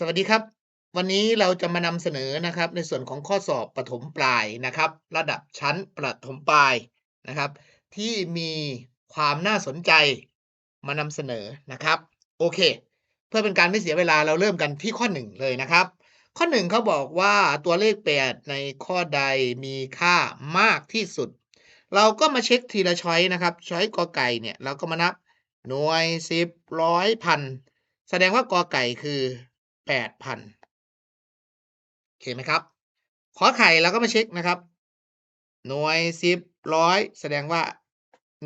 สวัสดีครับ วันนี้เราจะมานำเสนอนะครับ ในส่วนของข้อสอบประถมปลายนะครับ ระดับชั้นประถมปลายนะครับ ที่มีความน่าสนใจมานำเสนอนะครับ โอเค เพื่อเป็นการไม่เสียเวลาเราเริ่มกันที่ข้อ 1 เลยนะครับ ข้อ 1เขาบอกว่าตัวเลข 8 ในข้อใดมีค่ามากที่สุด เราก็มาเช็คทีละช้อยนะครับช้อยกอไก่เนี่ยเราก็มานับหน่วยสิบร้อยพันแสดงว่ากอไก่คือ แปดพันโอเคไหมครับ ขอไข่เราก็มาเช็คนะครับ หน่วยสิบร้อยแสดงว่า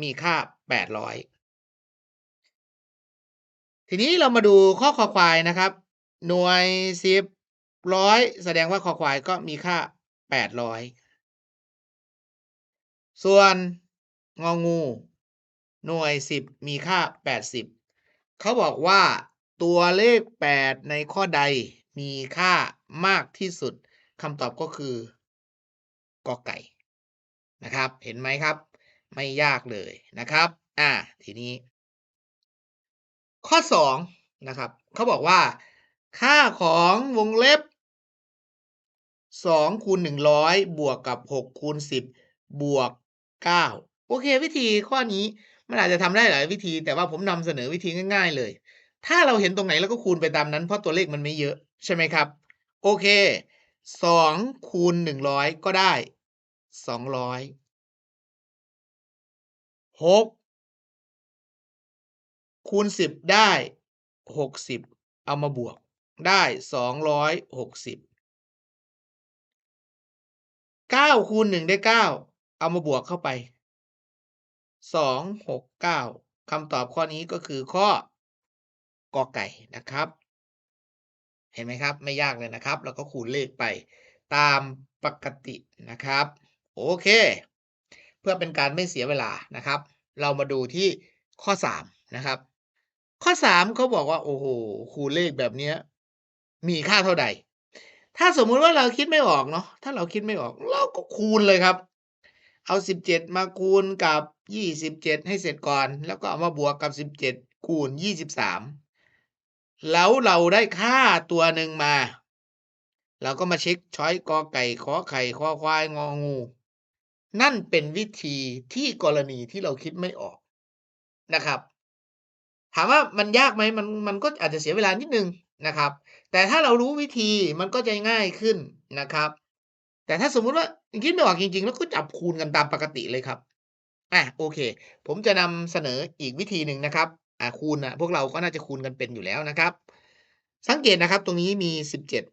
มีค่าแปดร้อยทีนี้เรามาดูข้อคอควายนะครับ หน่วยสิบร้อยแสดงว่าคอควายก็มีค่าแปดร้อยส่วนงองู หน่วยสิบมีค่าแปดสิบเขาบอกว่า ตัวเลขแปดในข้อใดมีค่ามากที่สุดคำตอบก็คือกอไก่นะครับ เห็นไหมครับ ไม่ยากเลยนะครับ อ่า ทีนี้ ข้อสองนะครับ เขาบอกว่า ค่าของวงเล็บสองคูณหนึ่งร้อยบวกกับหกคูณสิบบวกเก้าโอเค วิธีข้อนี้มันอาจจะทำได้หลายวิธี แต่ว่าผมนำเสนอวิธีง่าย ๆ เลย ถ้าเราเห็นตรงไหนแล้วก็คูณไปตามนั้น เพราะตัวเลขมันไม่เยอะใช่ไหมครับ โอเคสองคูณหนึ่งร้อยก็ได้สองร้อยหกคูณสิบได้หกสิบเอามาบวกได้สองร้อยหกสิบเก้าคูณหนึ่งได้เก้าเอามาบวกเข้าไปสองหกเก้าคำตอบข้อนี้ก็คือข้อ กอไก่นะครับ เห็นไหมครับ ไม่ยากเลยนะครับ แล้วก็คูณเลขไปตามปกตินะครับ โอเค เพื่อเป็นการไม่เสียเวลานะครับ เรามาดูที่ข้อ 3 นะครับ ข้อ 3เขาบอกว่า โอ้โหคูณเลขแบบนี้มีค่าเท่าใด ถ้าสมมุติว่าเราคิดไม่ออกเนาะถ้าเราคิดไม่ออกเราก็คูณเลยครับ เอา 17 มาคูณกับ 27 ให้เสร็จก่อน แล้วก็เอามาบวกกับ 17 คูณ 23 แล้วเราได้ค่าตัวหนึ่งมา เราก็มาเช็คช้อยกอไก่ขอไข่ขอควายงองู นั่นเป็นวิธีที่กรณีที่เราคิดไม่ออกนะครับ ถามว่ามันยากไหมมันมันก็อาจจะเสียเวลานิดนึงนะครับ แต่ถ้าเรารู้วิธีมันก็จะง่ายขึ้นนะครับ แต่ถ้าสมมุติว่าคิดไม่ออกจริงๆ แล้วก็จับคูณกันตามปกติเลยครับอะโอเค ผมจะนำเสนออีกวิธีหนึ่งนะครับ อะคูณนะพวกเราก็น่าจะคูณกันเป็นอยู่แล้วนะครับ สังเกตนะครับตรงนี้มีสิบเจ็ด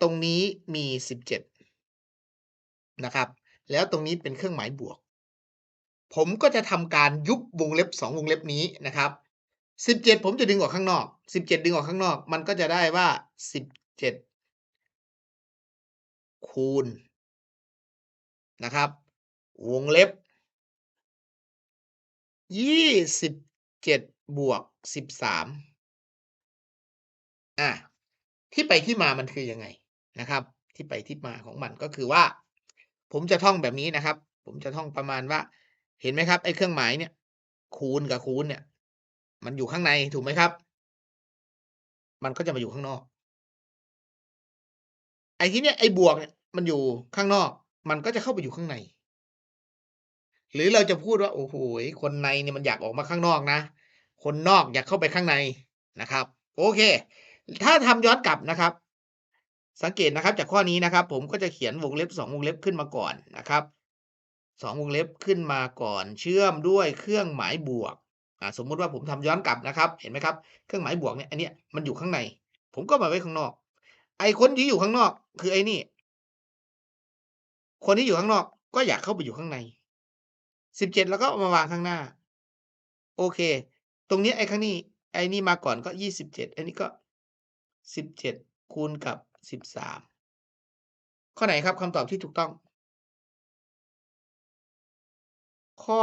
ตรงนี้มีสิบเจ็ดนะครับ แล้วตรงนี้เป็นเครื่องหมายบวก ผมก็จะทำการยุบวงเล็บสองวงเล็บนี้นะครับสิบเจ็ดผมจะดึงออกข้างนอกสิบเจ็ดดึงออกข้างนอก มันก็จะได้ว่าสิบเจ็ดคูณนะครับ วงเล็บยี่สิ บวกสิบสามอะที่ไปที่มามันคือยังไงนะครับ ที่ไปที่มาของมันก็คือว่า ผมจะท่องแบบนี้นะครับ ผมจะท่องประมาณว่า เห็นไหมครับไอ้เครื่องหมายเนี่ย คูณกับคูณเนี่ย มันอยู่ข้างในถูกไหมครับ มันก็จะมาอยู่ข้างนอก ไอ้ที่เนี่ยไอ้บวกเนี่ยมันอยู่ข้างนอก มันก็จะเข้าไปอยู่ข้างใน หรือเราจะพูดว่าโอ้โหคนในเนี่ยมันอยากออกมาข้างนอกนะ คนนอกอยากเข้าไปข้างในนะครับ โอเค ถ้าทำย้อนกลับนะครับ สังเกตนะครับจากข้อนี้นะครับ ผมก็จะเขียนวงเล็บสองวงเล็บขึ้นมาก่อนนะครับสองวงเล็บขึ้นมาก่อน เชื่อมด้วยเครื่องหมายบวกอ่าสมมุติว่าผมทำย้อนกลับนะครับ เห็นไหมครับ เครื่องหมายบวกเนี่ยอันเนี้ยมันอยู่ข้างใน ผมก็มาไว้ข้างนอก ไอ้คนที่อยู่ข้างนอก คือไอ้นี่คนที่อยู่ข้างนอกก็อยากเข้าไปอยู่ข้างในสิบเจ็ดแล้วก็มาวางข้างหน้า โอเค ตรงนี้ไอ้ข้างนี้ ไอ้นี่มาก่อนก็ยี่สิบเจ็ดอันนี้ก็สิบเจ็ดคูณกับสิบสามข้อไหนครับคำตอบที่ถูกต้อง ข้อ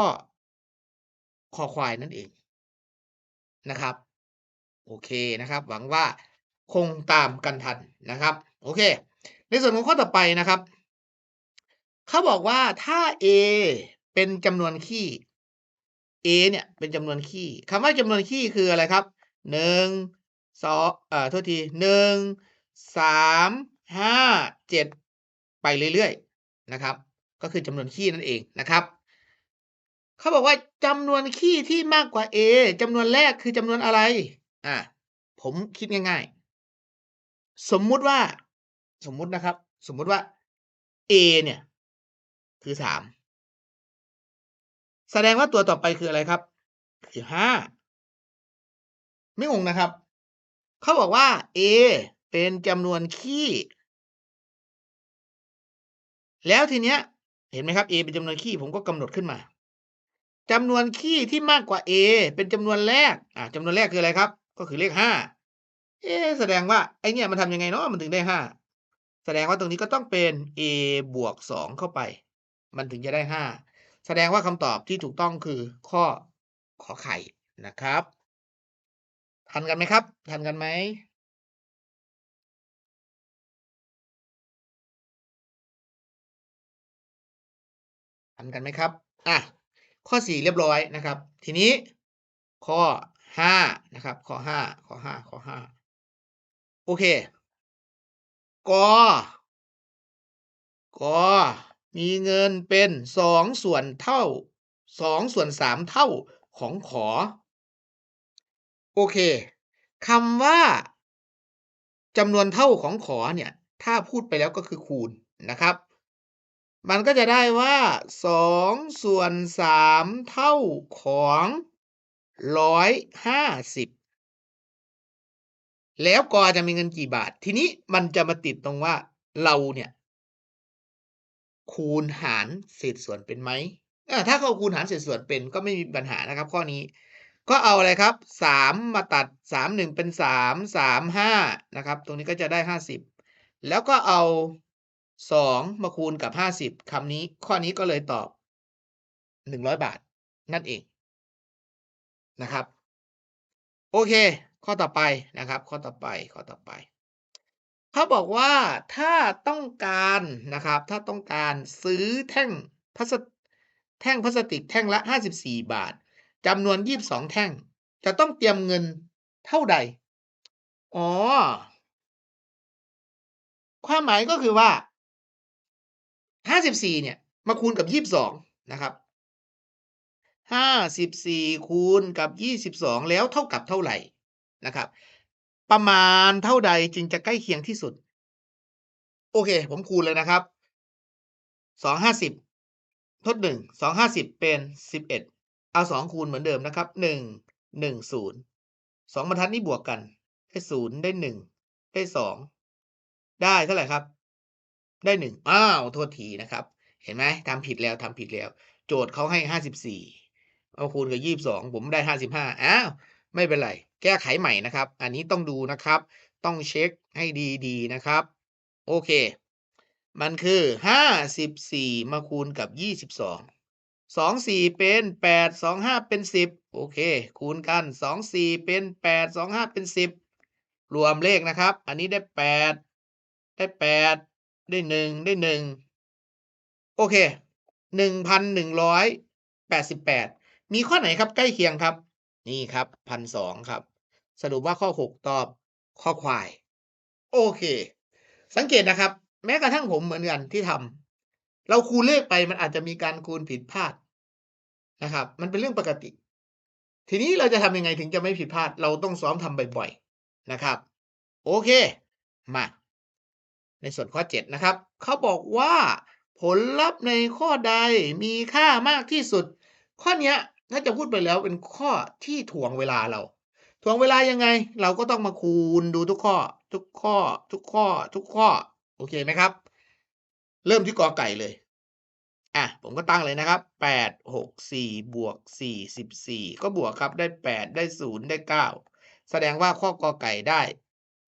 คอควายนั่นเองนะครับ โอเคนะครับ หวังว่าคงตามกันทันนะครับ โอเค ในส่วนของข้อต่อไปนะครับ เขาบอกว่าถ้า a เป็นจำนวนคี่ a เนี่ยเป็นจำนวนคี่คำว่าจำนวนคี่คืออะไรครับหนึ่งสองเอ่อโทษทีหนึ่งสามห้าเจ็ดไปเรื่อยๆนะครับ ก็คือจำนวนคี่นั่นเองนะครับเขาบอกว่าจำนวนคี่ที่มากกว่า a จำนวนแรกคือจำนวนอะไรอ่าผมคิดง่ายๆ สมมุติว่า สมมุตินะครับ สมมุติว่า a เนี่ย คือสาม แสดงว่าตัวต่อไปคืออะไรครับคือห้าไม่งงนะครับ เขาบอกว่า a เป็นจำนวนคี่แล้วทีเนี้ย เห็นไหมครับ a เป็นจำนวนคี่ผมก็กำหนดขึ้นมาจำนวนคี่ที่มากกว่า a เป็นจำนวนแรก อ่าจำนวนแรกคืออะไรครับ ก็คือเลขห้าเอ๊แสดงว่าไอเนี่ยมันทำยังไงเนาะมันถึงได้ห้าแสดงว่าตรงนี้ก็ต้องเป็น a บวกสองเข้าไป มันถึงจะได้ห้า แสดงว่าคำตอบที่ถูกต้องคือข้อขอไข่นะครับ ทันกันไหมครับ ทันกันไหมทันกันไหมครับอะข้อสี่เรียบร้อยนะครับ ทีนี้ข้อห้านะครับ ข้อห้าข้อห้าข้อห้าโอเคกก มีเงินเป็นสองส่วนเท่าสองส่วนสามเท่าของขอ โอเคคำว่าจำนวนเท่าของขอเนี่ย ถ้าพูดไปแล้วก็คือคูณนะครับ มันก็จะได้ว่าสองส่วนสามเท่าของร้อยห้าสิบแล้วกอจะมีเงินกี่บาท ทีนี้มันจะมาติดตรงว่าเราเนี่ย คูณหารเศษส่วนเป็นไหมถ้าเขาคูณหารเศษส่วนเป็นก็ไม่มีปัญหานะครับ ข้อนี้ ก็เอาอะไรครับสามมาตัดสามหนึ่งเป็นสามสามห้านะครับ ตรงนี้ก็จะได้ห้าสิบแล้วก็เอาสองมาคูณกับห้าสิบคำนี้ข้อนี้ก็เลยตอบหนึ่งร้อยบาท นั่นเองนะครับ โอเค ข้อต่อไปนะครับ ข้อต่อไปข้อต่อไป เขาบอกว่าถ้าต้องการนะครับ ถ้าต้องการซื้อแท่งพลาสแท่งพลาสติกแท่งละห้าสิบสี่บาทจำนวนยี่บสองแท่ง จะต้องเตรียมเงินเท่าใด อ๋อ ความหมายก็คือว่าห้าสิบสี่เนี่ย มาคูณกับยี่บสองนะครับห้าสิบสี่คูณกับยี่สิบสองแล้วเท่ากับเท่าไหร่นะครับ ประมาณเท่าใดจึงจะใกล้เคียงที่สุด โอเค ผมคูณเลยนะครับสองห้าสิบทดหนึ่งสองห้าสิบเป็นสิบเอ็ดเอาสองคูณเหมือนเดิมนะครับหนึ่งหนึ่งศูนย์สองบรรทัดนี้บวกกัน ได้ศูนย์ได้หนึ่งได้สองได้เท่าไหร่ครับ ได้หนึ่งอ้าวโทษทีนะครับ เห็นไหมทำผิดแล้วทำผิดแล้ว โจทย์เขาให้ห้าสิบสี่เอาคูณกับยี่สิบสองผมได้ห้าสิบห้าอ้าวไม่เป็นไรแก้ไขใหม่นะครับ อันนี้ต้องดูนะครับ ต้องเช็คให้ดีๆนะครับ โอเค มันคือห้าสิบสี่มาคูณกับยี่สิบสองสองสี่เป็นแปดสองห้าเป็นสิบโอเค คูณกันสองสี่เป็นแปดสองห้าเป็นสิบรวมเลขนะครับ อันนี้ได้แปดได้แปดได้หนึ่งได้หนึ่งโอเคหนึ่งพันหนึ่งร้อยแปดสิบแปดมีข้อไหนครับใกล้เคียงครับ นี่ครับพันสองครับ สรุปว่าข้อหกตอบข้อควาย โอเค สังเกตนะครับ แม้กระทั่งผมเหมือนกันที่ทำเราคูณเลขไปมันอาจจะมีการคูณผิดพลาดนะครับ มันเป็นเรื่องปกติ ทีนี้เราจะทำยังไงถึงจะไม่ผิดพลาด เราต้องซ้อมทำบ่อยๆนะครับ โอเค มา ในส่วนข้อ 7 นะครับ เขาบอกว่าผลลัพธ์ในข้อใดมีค่ามากที่สุด ข้อเนี้ย ถ้าจะพูดไปแล้วเป็นข้อที่ถ่วงเวลาเราถ่วงเวลายังไง เราก็ต้องมาคูณดูทุกข้อ ทุกข้อ ทุกข้อ ทุกข้อ โอเคไหมครับ เริ่มที่กอไก่เลย อะ ผมก็ตั้งเลยนะครับแปดหกสี่บวกสี่สิบสี่ก็บวกครับได้แปดได้ศูนย์ได้เก้าแสดงว่าข้อกอไก่ได้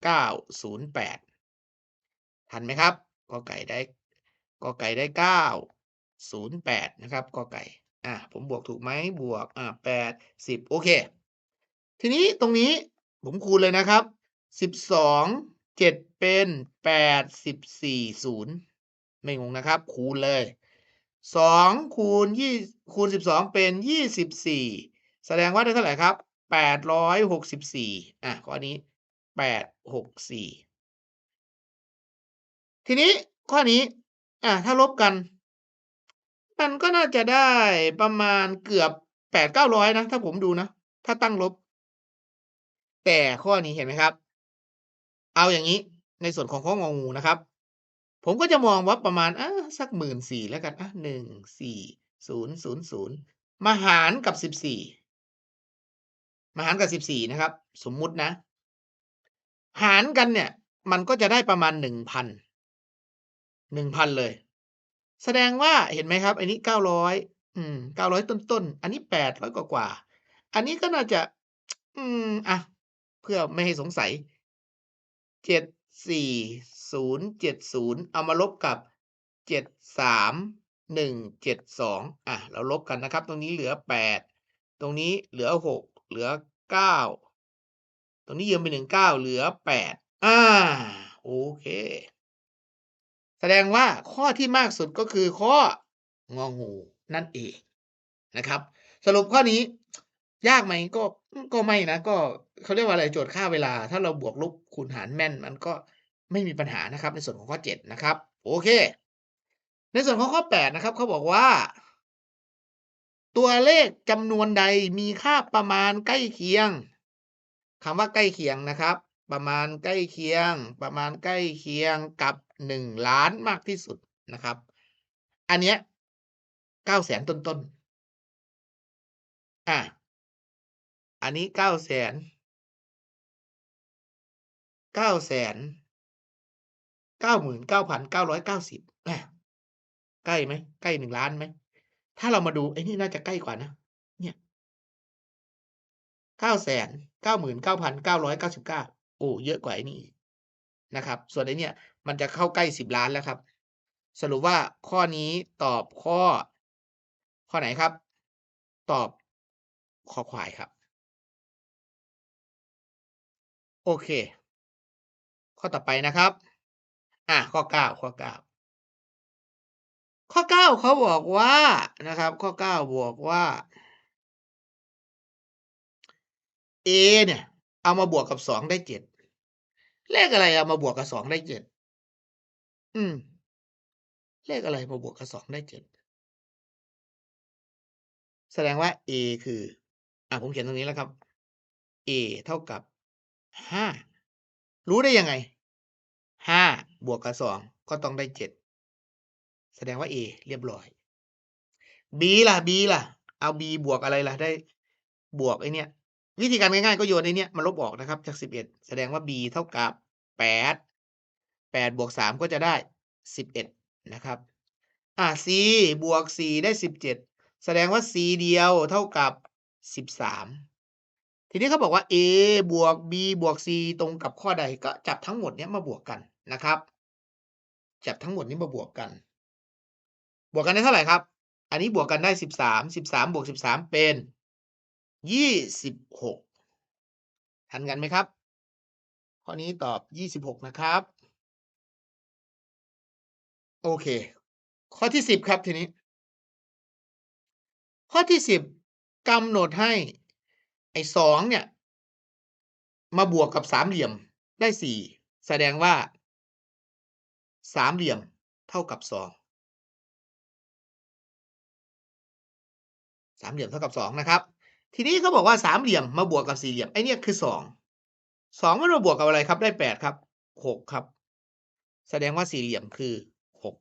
เก้าศูนย์แปดทันไหมครับกอไก่ได้กอไก่ได้เก้าศูนย์แปดนะครับกอไก่ อะผมบวกถูกไหมบวกอะแปดสิบโอเค ทีนี้ตรงนี้ผมคูณเลยนะครับสิบสองเจ็ดเป็นแปดสิบสี่ศูนย์ไม่งงนะครับ คูณเลยสองคูณยี่คูณสิบสองเป็นยี่สิบสี่แสดงว่าได้เท่าไหร่ครับแปดร้อยหกสิบสี่อะข้อนี้แปดหกสี่ทีนี้ข้อนี้อ่าถ้าลบกัน มันก็น่าจะได้ประมาณเกือบแปดเก้าร้อยนะ ถ้าผมดูนะ ถ้าตั้งลบ แต่ข้อนี้เห็นไหมครับ เอาอย่างนี้ในส่วนของข้ององูนะครับ ผมก็จะมองว่าประมาณอะสักหมื่นสี่แล้วกันอะหนึ่งสี่ศูนย์ศูนย์ศูนย์มาหารกับสิบสี่มาหารกับสิบสี่นะครับ สมมุตินะ หารกันเนี่ย มันก็จะได้ประมาณหนึ่งพันหนึ่งพันเลย แสดงว่าเห็นไหมครับ อันนี้เก้าร้อยอืมเก้าร้อยต้นๆอันนี้แปดร้อยกว่าๆอันนี้ก็น่าจะ อืมอะเพื่อไม่ให้สงสัยเจ็ดสี่ศูนย์เจ็ดศูนย์เอามาลบกับเจ็ดสามหนึ่งเจ็ดสองอะเราลบกันนะครับ ตรงนี้เหลือแปดตรงนี้เหลือหกเหลือเก้าตรงนี้ยืมไปหนึ่งเก้าเหลือแปดอ่าโอเค แสดงว่าข้อที่มากสุดก็คือข้ององูนั่นเองนะครับ สรุปข้อนี้ยากไหมก็ก็ไม่นะ ก็เขาเรียกว่าอะไรโจทย์ค่าเวลา ถ้าเราบวกลบคูณหารแม่น มันก็ไม่มีปัญหานะครับ ในส่วนของข้อเจ็ดนะครับ โอเค ในส่วนของข้อแปดนะครับเขาบอกว่า ตัวเลขจำนวนใดมีค่าประมาณใกล้เคียงคำว่าใกล้เคียงนะครับ ประมาณใกล้เคียง ประมาณใกล้เคียงกับหนึ่งล้านมากที่สุดนะครับ อันเนี้ยเก้าแสนต้นๆอะอันนี้เก้าแสนเก้าแสนเก้าหมื่นเก้าพันเก้าร้อยเก้าสิบอะใกล้ไหมใกล้หนึ่งล้านไหม ถ้าเรามาดูไอ้นี่น่าจะใกล้กว่านะ เนี่ยเก้าแสนเก้าหมื่นเก้าพันเก้าร้อยเก้าสิบเก้า โอ้เยอะกว่าไอ้นี่นะครับ ส่วนไอ้เนี่ยมันจะเข้าใกล้สิบล้านแล้วครับ สรุปว่าข้อนี้ตอบข้อ ข้อไหนครับ ตอบข้อควายครับ โอเค ข้อต่อไปนะครับ อะข้อเก้าข้อเก้าข้อเก้าเขาบอกว่านะครับ ข้อเก้าบอกว่า a เนี่ย เอามาบวกกับสองได้เจ็ดเลขอะไรเอามาบวกกับสองได้เจ็ดอืม เลขอะไรมาบวกกับสองได้เจ็ดแสดงว่า a คือ อะผมเขียนตรงนี้แล้วครับ a เท่ากับห้ารู้ได้ยังไงห้าบวกกับสองก็ต้องได้เจ็ดแสดงว่า a เรียบร้อย b ล่ะ b ล่ะ เอา b บวกอะไรล่ะได้ บวกไอเนี้ย วิธีการง่ายๆก็โยนไอเนี้ยมาลบออกนะครับจากสิบเอ็ดแสดงว่า b เท่ากับแปดแปดบวกสามก็จะได้สิบเอ็ดนะครับอ่า c บวกสี่ได้สิบเจ็ดแสดงว่า c เดียวเท่ากับสิบสามทีนี้เขาบอกว่า a บวก b บวก c ตรงกับข้อใดก็จับทั้งหมดเนี้ยมาบวกกันนะครับ จับทั้งหมดนี้มาบวกกัน บวกกันได้เท่าไหร่ครับ อันนี้บวกกันได้สิบสามสิบสามบวกสิบสามเป็น ยี่สิบหกทันกันไหมครับ ข้อนี้ตอบยี่สิบหกนะครับ โอเค ข้อที่สิบครับทีนี้ ข้อที่สิบกำหนดให้ ไอ้สองเนี่ย มาบวกกับสามเหลี่ยมได้สี่แสดงว่าสามเหลี่ยมเท่ากับสองสามเหลี่ยมเท่ากับสองนะครับ ทีนี้เขาบอกว่าสามเหลี่ยมมาบวกกับสี่เหลี่ยมไอ้นี่คือสองสองมันมาบวกกับอะไรครับได้แปดครับหกครับ แสดงว่าสี่เหลี่ยมคือหก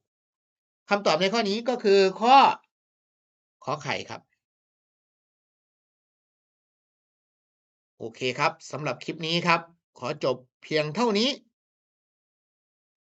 คำตอบในข้อนี้ก็คือข้อขอไข่ครับ โอเคครับสำหรับคลิปนี้ครับ ขอจบเพียงเท่านี้